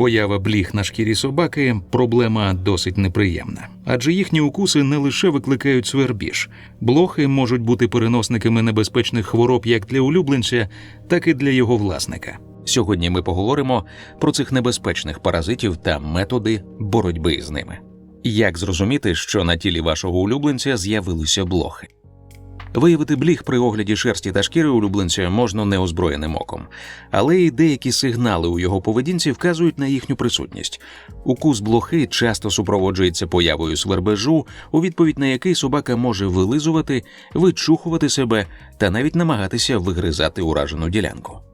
Поява бліг на шкірі собаки проблема досить неприємна, адже їхні укуси не лише викликають свербіж, блохи можуть бути переносниками небезпечних хвороб як для улюбленця, так і для його власника. Сьогодні ми поговоримо про цих небезпечних паразитів та методи боротьби з ними. Як зрозуміти, що на тілі вашого улюбленця з'явилися блохи? Виявити бліг при огляді шерсті та шкіри улюбленця можна неозброєним оком, але й деякі сигнали у його поведінці вказують на їхню присутність. Укус блохи часто супроводжується появою свербежу, у відповідь на який собака може вилизувати, вичухувати себе та навіть намагатися вигризати уражену ділянку.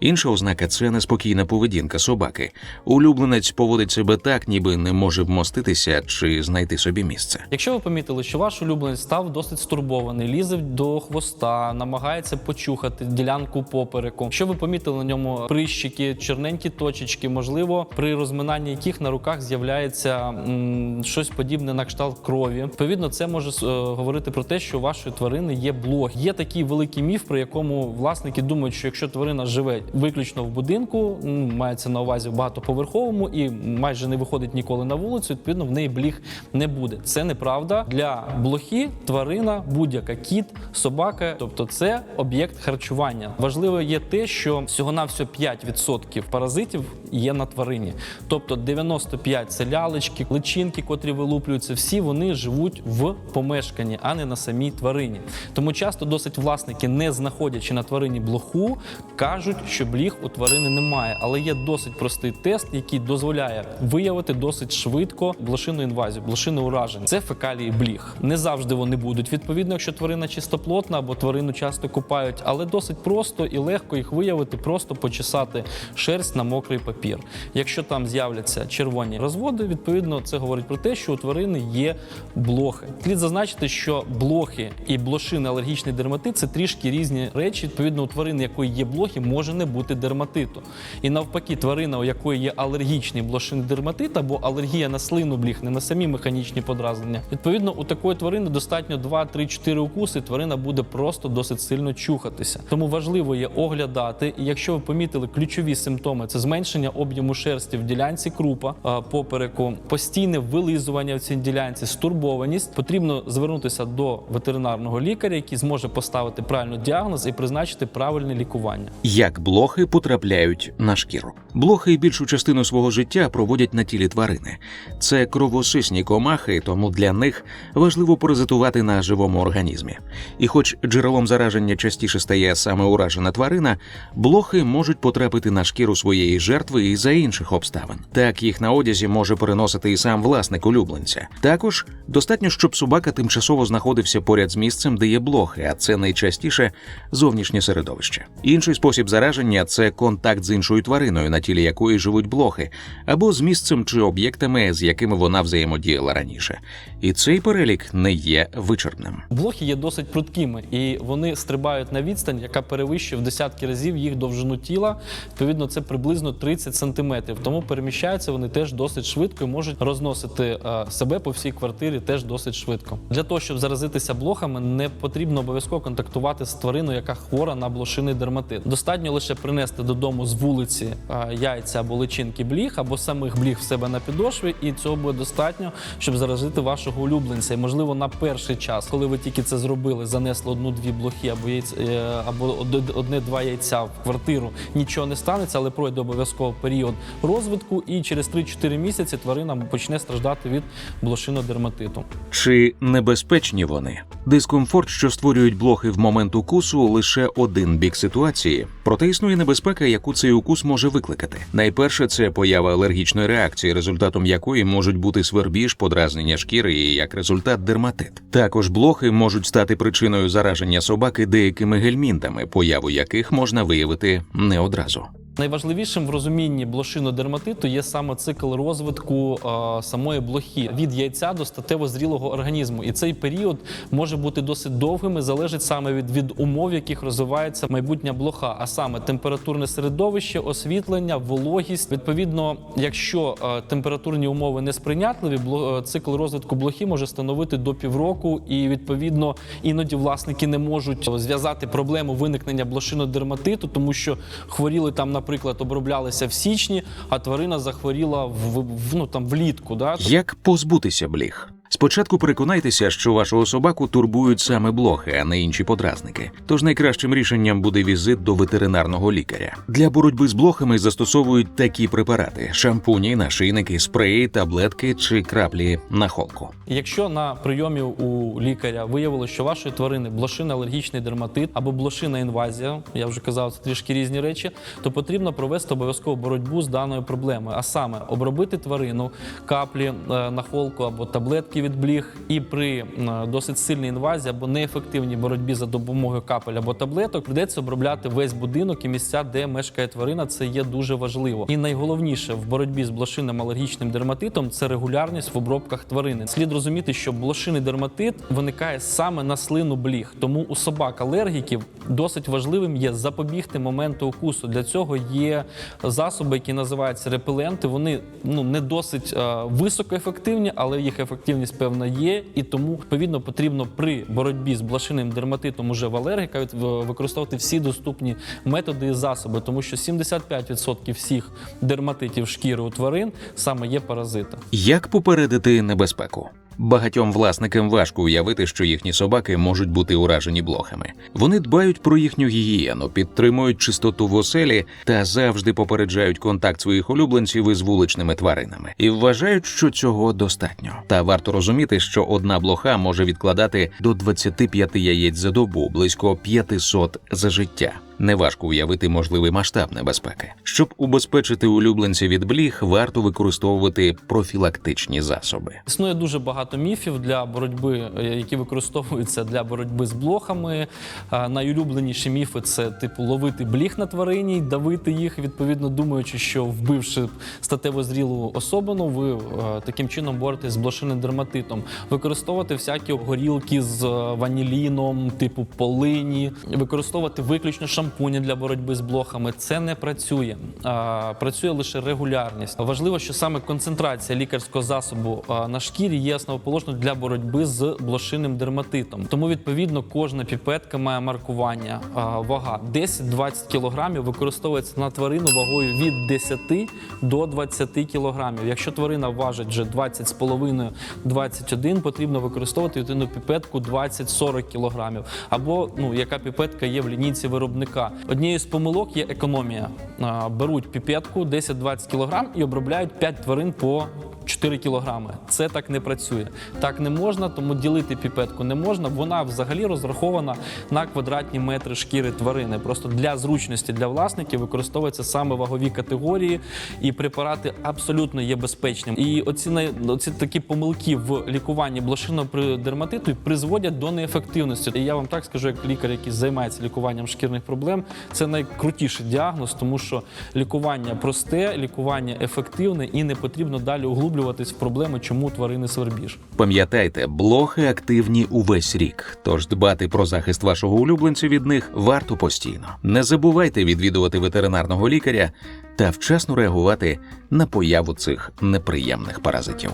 Інша ознака це неспокійна поведінка собаки. Улюбленець поводить себе так, ніби не може вмоститися чи знайти собі місце. Якщо ви помітили, що ваш улюбленець став досить стурбований, лізе до хвоста, намагається почухати ділянку попереку. Якщо ви помітили на ньому прищики, черненькі точечки, можливо, при розминанні яких на руках з'являється м, щось подібне на кшталт крові. Відповідно, це може е, говорити про те, що у вашої тварини є блох. Є такий великий міф, при якому власники думають, що якщо тварина живе виключно в будинку, мається на увазі багатоповерховому і майже не виходить ніколи на вулицю, відповідно, в неї бліг не буде. Це неправда. Для блохи тварина, будь-яка кіт, собака, тобто це об'єкт харчування. Важливо є те, що всього на всього 5% паразитів є на тварині. Тобто 95 це лялечки, личинки, котрі вилуплюються, всі вони живуть в помешканні, а не на самій тварині. Тому часто досить власники, не знаходячи на тварині блоху, кажуть, що бліг у тварини немає. Але є досить простий тест, який дозволяє виявити досить швидко блошину інвазію, блошину ураження. Це фекалії бліг. Не завжди вони будуть. Відповідно, якщо тварина чистоплотна або тварину часто купають, але досить просто і легко їх виявити, просто почесати шерсть на мокрий папір. Якщо там з'являться червоні розводи, відповідно це говорить про те, що у тварини є блохи. Слід зазначити, що блохи і блошини алергічний дерматит це трішки різні речі. Відповідно, у тварини, якої є блохи, може не бути дерматиту. І навпаки, тварина, у якої є алергічний блошиний дерматит або алергія на слину бліг, не на самі механічні подразнення. Відповідно, у такої тварини достатньо 2, 3, 4 укуси. Тварина буде просто досить сильно чухатися. Тому важливо є оглядати. І якщо ви помітили ключові симптоми, це зменшення об'єму шерсті в ділянці крупа попереку, постійне вилизування в цій ділянці, стурбованість, потрібно звернутися до ветеринарного лікаря, який зможе поставити правильний діагноз і призначити правильне лікування. Як блохи потрапляють на шкіру? Блохи більшу частину свого життя проводять на тілі тварини. Це кровосисні комахи, тому для них важливо паразитувати на живому організмі. І хоч джерелом зараження частіше стає саме уражена тварина, блохи можуть потрапити на шкіру своєї жертви і за інших обставин. Так їх на одязі може переносити і сам власник улюбленця. Також достатньо, щоб собака тимчасово знаходився поряд з місцем, де є блохи, а це найчастіше зовнішнє середовище. Інший спосіб зараження це контакт з іншою твариною, на тілі якої живуть блохи, або з місцем чи об'єктами, з якими вона взаємодіяла раніше. І цей перелік не є вичерпним. Блохи є досить прудкими, і вони стрибають на відстань, яка перевищує в десятки разів їх довжину тіла. Відповідно, це приблизно 30 сантиметрів. Тому переміщаються вони теж досить швидко і можуть розносити е, себе по всій квартирі теж досить швидко. Для того, щоб заразитися блохами, не потрібно обов'язково контактувати з твариною, яка хвора на блошиний дерматит. Достатньо лише принести додому з вулиці е, яйця або личинки бліг, або самих бліг в себе на підошві, і цього буде достатньо, щоб заразити вашого улюбленця. І можливо на перший час, коли ви тільки це зробили, занесли одну-дві блохи або яйця е, або одне-два яйця в квартиру, нічого не станеться, але пройде обов'язково період розвитку, і через 3-4 місяці тварина почне страждати від блошинодерматиту. Чи небезпечні вони? Дискомфорт, що створюють блохи в момент укусу, лише один бік ситуації. Проте існує небезпека, яку цей укус може викликати. Найперше, це поява алергічної реакції, результатом якої можуть бути свербіж, подразнення шкіри і як результат дерматит. Також блохи можуть стати причиною зараження собаки деякими гельмінтами, появу яких можна виявити не одразу. Найважливішим в розумінні блошинодерматиту є саме цикл розвитку е, самої блохи від яйця до статево зрілого організму. І цей період може бути досить довгим і залежить саме від, від умов, яких розвивається майбутня блоха, а саме температурне середовище, освітлення, вологість. Відповідно, якщо е, температурні умови несприйнятливі, бло, цикл розвитку блохи може становити до півроку, і відповідно іноді власники не можуть зв'язати проблему виникнення блошинодерматиту, тому що хворіли там, наприклад, наприклад, оброблялися в січні, а тварина захворіла в, в ну там влітку. Да? Як позбутися бліг? Спочатку переконайтеся, що вашого собаку турбують саме блохи, а не інші подразники. Тож найкращим рішенням буде візит до ветеринарного лікаря. Для боротьби з блохами застосовують такі препарати: шампуні, нашийники, спреї, таблетки чи краплі на холку. Якщо на прийомі у лікаря виявилося, що вашої тварини блошино-алергічний дерматит або блошина інвазія, я вже казав, це трішки різні речі, то потрібно провести обов'язково боротьбу з даною проблемою, а саме обробити тварину каплі е, на холку або таблетки від бліг, і при е, досить сильній інвазії або неефективній боротьбі за допомогою капель або таблеток прийдеться обробляти весь будинок і місця, де мешкає тварина. Це є дуже важливо. І найголовніше в боротьбі з блошинним алергічним дерматитом це регулярність в обробках тварини. Слід розуміти, що блошиний дерматит виникає саме на слину бліг. Тому у собак-алергіків досить важливим є запобігти моменту укусу. Для цього є засоби, які називаються репеленти. Вони ну не досить е, високоефективні, але їх ефективність певна є. І тому відповідно потрібно при боротьбі з блошиним дерматитом уже в алергіка використовувати всі доступні методи і засоби, тому що 75% всіх дерматитів шкіри у тварин саме є паразитом. Як попередити небезпеку? Багатьом власникам важко уявити, що їхні собаки можуть бути уражені блохами. Вони дбають про їхню гігієну, підтримують чистоту в оселі та завжди попереджають контакт своїх улюбленців із вуличними тваринами і вважають, що цього достатньо. Та варто розуміти, що одна блоха може відкладати до 25 яєць за добу, близько 500 за життя. Неважко уявити можливий масштаб небезпеки. Щоб убезпечити улюбленців від бліг, варто використовувати профілактичні засоби. Існує дуже багато міфів для боротьби, е, які використовуються для боротьби з блохами. Е, Найулюбленіші міфи це типу ловити бліг на тварині, давити їх, відповідно думаючи, що вбивши статево зрілу особину, ви е, таким чином боретесь з блошиним дерматитом. Використовувати всякі горілки з ваніліном, типу полині, використовувати виключно шампуні для боротьби з блохами. Це не працює. Працює лише регулярність. Важливо, що саме концентрація лікарського засобу на шкірі є основоположною для боротьби з блошиним дерматитом. Тому відповідно кожна піпетка має маркування. Вага 10-20 кілограмів використовується на тварину вагою від 10 до 20 кілограмів. Якщо тварина важить вже 20,5-21, потрібно використовувати одну піпетку 20-40 кілограмів. Або ну яка піпетка є в лінійці виробника. Однією з помилок є економія. Беруть піпетку 10-20 кілограм і обробляють 5 тварин по 4 кілограми. Це так не працює. Так не можна, тому ділити піпетку не можна. Вона взагалі розрахована на квадратні метри шкіри тварини. Просто для зручності для власників використовуються саме вагові категорії, і препарати абсолютно є безпечними. І оці, оці такі помилки в лікуванні блошиного при дерматиту призводять до неефективності. І я вам так скажу, як лікар, який займається лікуванням шкірних проблем, це найкрутіший діагноз, тому що лікування просте, лікування ефективне і не потрібно далі углублюватись в проблеми, чому тварини свербіж. Пам'ятайте, блохи активні увесь рік, тож дбати про захист вашого улюбленця від них варто постійно. Не забувайте відвідувати ветеринарного лікаря та вчасно реагувати на появу цих неприємних паразитів.